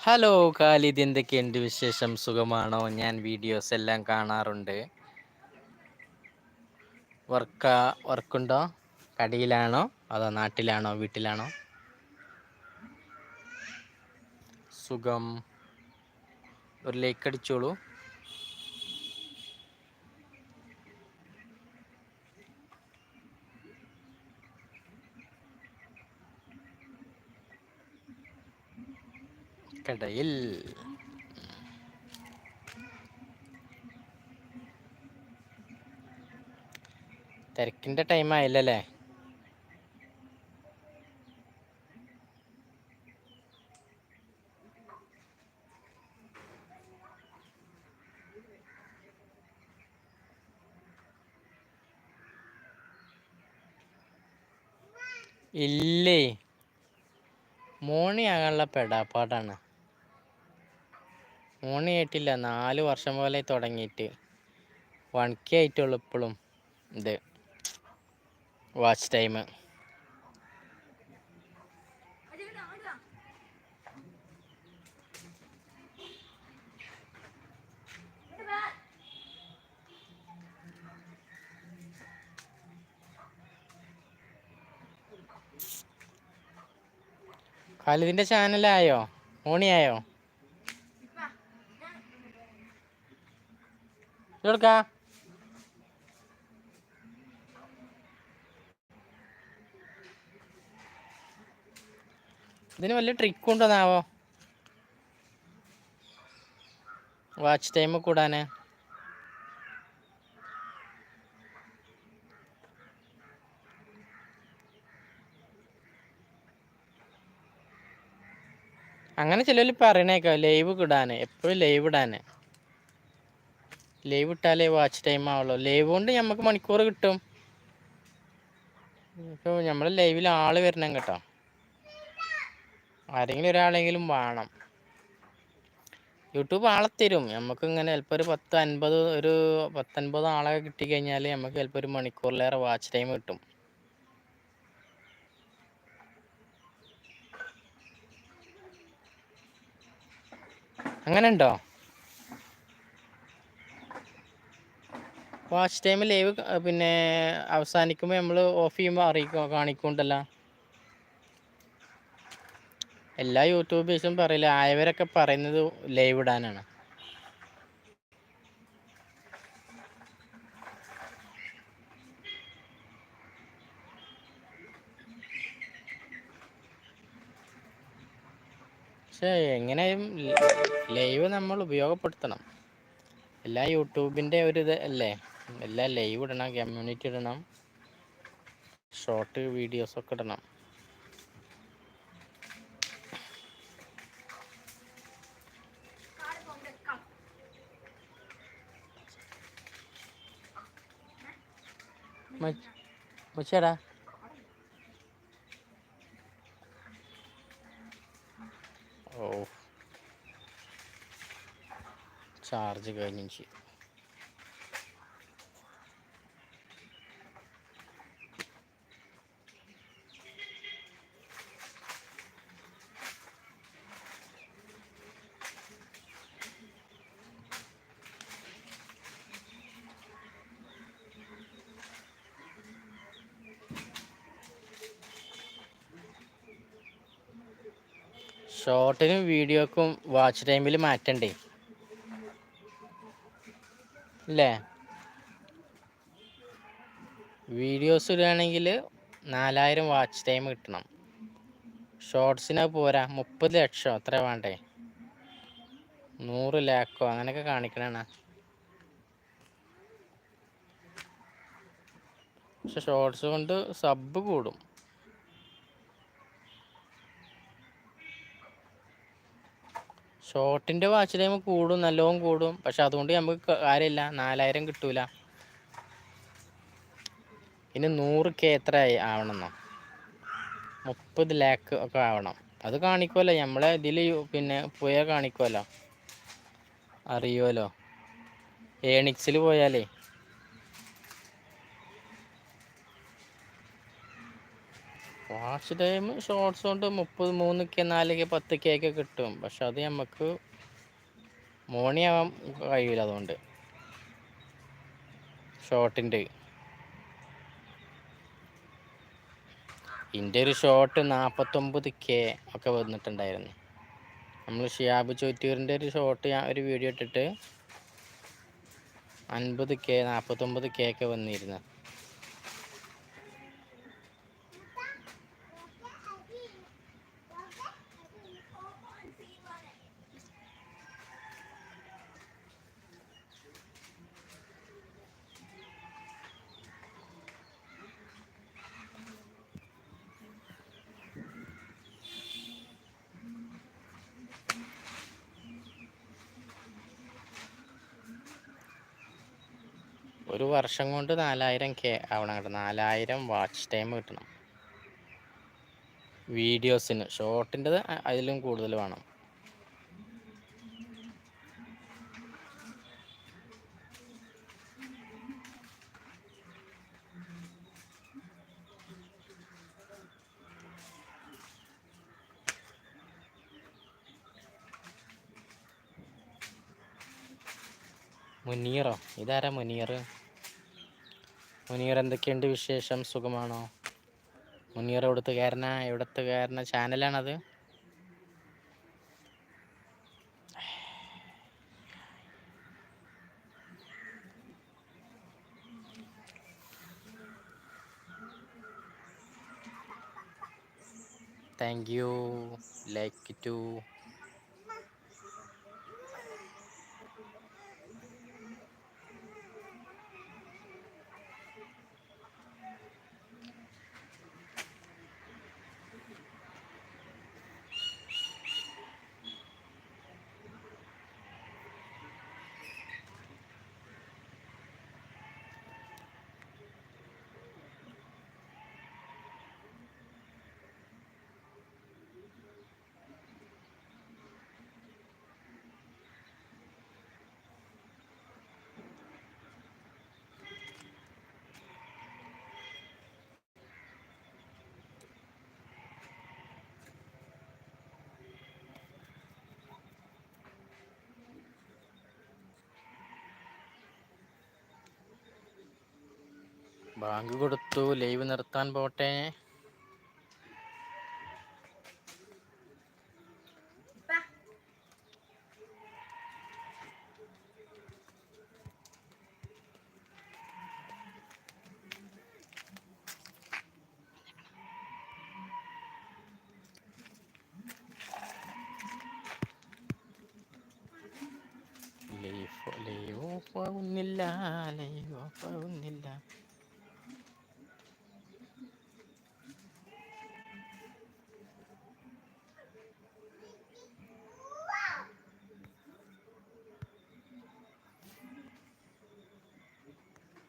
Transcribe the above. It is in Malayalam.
ഹലോ ഖാലിദ് എന്തൊക്കെയുണ്ട് വിശേഷം? സുഖമാണോ? ഞാൻ വീഡിയോസ് എല്ലാം കാണാറുണ്ട്. വർക്കാ വർക്കുണ്ടോ? കടയിലാണോ? അതോ നാട്ടിലാണോ? വീട്ടിലാണോ? സുഖം. ഒരു ലൈക്ക് അടിച്ചോളൂ. കടയിൽ തിരക്കിന്റെ ടൈം ആയില്ലല്ലേ? ഇല്ലേ? മോണിയാകാനുള്ള പെടാപ്പാടാണ്. മോണി ആയിട്ടില്ല നാല് വർഷം പോലെ തുടങ്ങിയിട്ട്. വൺ കെ ആയിട്ടുള്ളൂ ഇപ്പോഴും ഇത്. വാച്ച് ടൈം ഖാലിദിന്റെ ചാനലായോ മോണിയായോ? കൊടുക്കാ ഇതിന് വല്ല ട്രിക്ക് ഉണ്ടോന്നാവോ? വാച്ച് ടൈം കൂടാന്. അങ്ങനെ ചിലവർ പറയണേക്കോ ലൈവ് ഇടാന്. എപ്പോഴും ലൈവ് ഇടാന്. ലൈവ് ഇട്ടാലേ വാച്ച് ടൈം ആവുള്ളൂ. ലൈവ് കൊണ്ട് നമുക്ക് മണിക്കൂർ കിട്ടും. ഇപ്പോൾ നമ്മൾ ലൈവിൽ ആൾ വരണം കേട്ടോ. ആരെങ്കിലും ഒരാളെങ്കിലും വേണം. യൂട്യൂബ് ആളെ തരും. നമുക്ക് ഇങ്ങനെ ചിലപ്പോൾ ഒരു പത്ത് അൻപത് ഒരു പത്തൊൻപത് ആളെ കിട്ടിക്കഴിഞ്ഞാൽ നമുക്ക് ചിലപ്പോൾ ഒരു മണിക്കൂറിലേറെ വാച്ച് ടൈം കിട്ടും. അങ്ങനെ ഉണ്ടോ വാച്ച് ടൈം ലൈവ് പിന്നെ അവസാനിക്കുമ്പോൾ നമ്മൾ ഓഫ് ചെയ്യുമ്പോൾ അറിയിക്കും കാണിക്കുന്നുണ്ടല്ലോ എല്ലാ യൂട്യൂബേഴ്സും പറയില്ല ആയവരൊക്കെ പറയുന്നത് ലൈവ് ഇടാനാണ്. പക്ഷേ എങ്ങനെയും ലൈവ് നമ്മൾ ഉപയോഗപ്പെടുത്തണം. എല്ലാ യൂട്യൂബിന്റെ ഒരു ഇത് അല്ലേ? എല്ലാം ലൈവ് ഇടണം കമ്മ്യൂണിറ്റി ഇടണം ഷോർട്ട് വീഡിയോസൊക്കെ ഇടണം. മുച്ചേടാ. ഓ. ചാർജ് കഴിഞ്ഞു ഷോർട്ടിനും വീഡിയോക്കും വാച്ച് ടൈമിൽ മാറ്റണ്ടേ? അല്ലേ വീഡിയോസ് ഇടുകയാണെങ്കിൽ നാലായിരം വാച്ച് ടൈം കിട്ടണം. ഷോർട്സിന് പോരാ മുപ്പത് ലക്ഷം അത്ര വേണ്ടേ? നൂറ് ലാക്കോ അങ്ങനെയൊക്കെ കാണിക്കണേണ. പക്ഷെ ഷോർട്സ് കൊണ്ട് സബ് കൂടും. ഷോർട്ടിന്റെ വാച്ച് ടൈം കൂടും നല്ലോം കൂടും. പക്ഷെ അതുകൊണ്ട് നമുക്ക് കാര്യമില്ല. നാലായിരം കിട്ടൂല. ഇനി നൂറ് കെ എത്ര ആവണമെന്നോ മുപ്പത് ലാക്ക് ഒക്കെ ആവണം. അത് കാണിക്കുമല്ലോ നമ്മളെ ഇതിൽ പിന്നെ പോയാൽ കാണിക്കുമല്ലോ അറിയുമല്ലോ ഏണിക്സിൽ പോയാലേ. വാച്ച് ടൈം ഷോർട്സ് കൊണ്ട് മുപ്പത് മൂന്ന് കെ നാല് കെ പത്ത് കെ ഒക്കെ കിട്ടും. പക്ഷെ അത് നമുക്ക് മോർണിംഗ് ആവാൻ കഴിയില്ല അതുകൊണ്ട്. ഷോർട്ടിന്റെ എന്റെ ഒരു ഷോട്ട് നാൽപ്പത്തൊമ്പത് കെ ഒക്കെ വന്നിട്ടുണ്ടായിരുന്നു. നമ്മൾ ഷിയാബ് ചോറ്റൂരിന്റെ ഒരു ഷോട്ട് ഞാൻ ഒരു വീഡിയോ ഇട്ടിട്ട് അൻപത് കെ നാൽപ്പത്തൊമ്പത് കെ ഒക്കെ വന്നിരുന്നു. ഒരു വർഷം കൊണ്ട് നാലായിരം കെ ആവണം കേട്ടോ. നാലായിരം വാച്ച് ടൈം കിട്ടണം. വീഡിയോസിന് ഷോർട്ടിന്റെത് അതിലും കൂടുതൽ വേണം. മുനീറോ? ഇതാരാ മുനീർ മുനീർ എന്തൊക്കെയുണ്ട് വിശേഷം? സുഖമാണോ? മുനീർ എവിടുത്തുകാരന? കയറണ ചാനലാണത് thank you like to bank കൊടുത്തു ലൈവ് നിർത്താൻ പോട്ടെ. ലൈഫ് ലൈവ് ഓഫ് ആവുന്നില്ല ലൈവ് ഓഫ് ആവുന്നില്ല.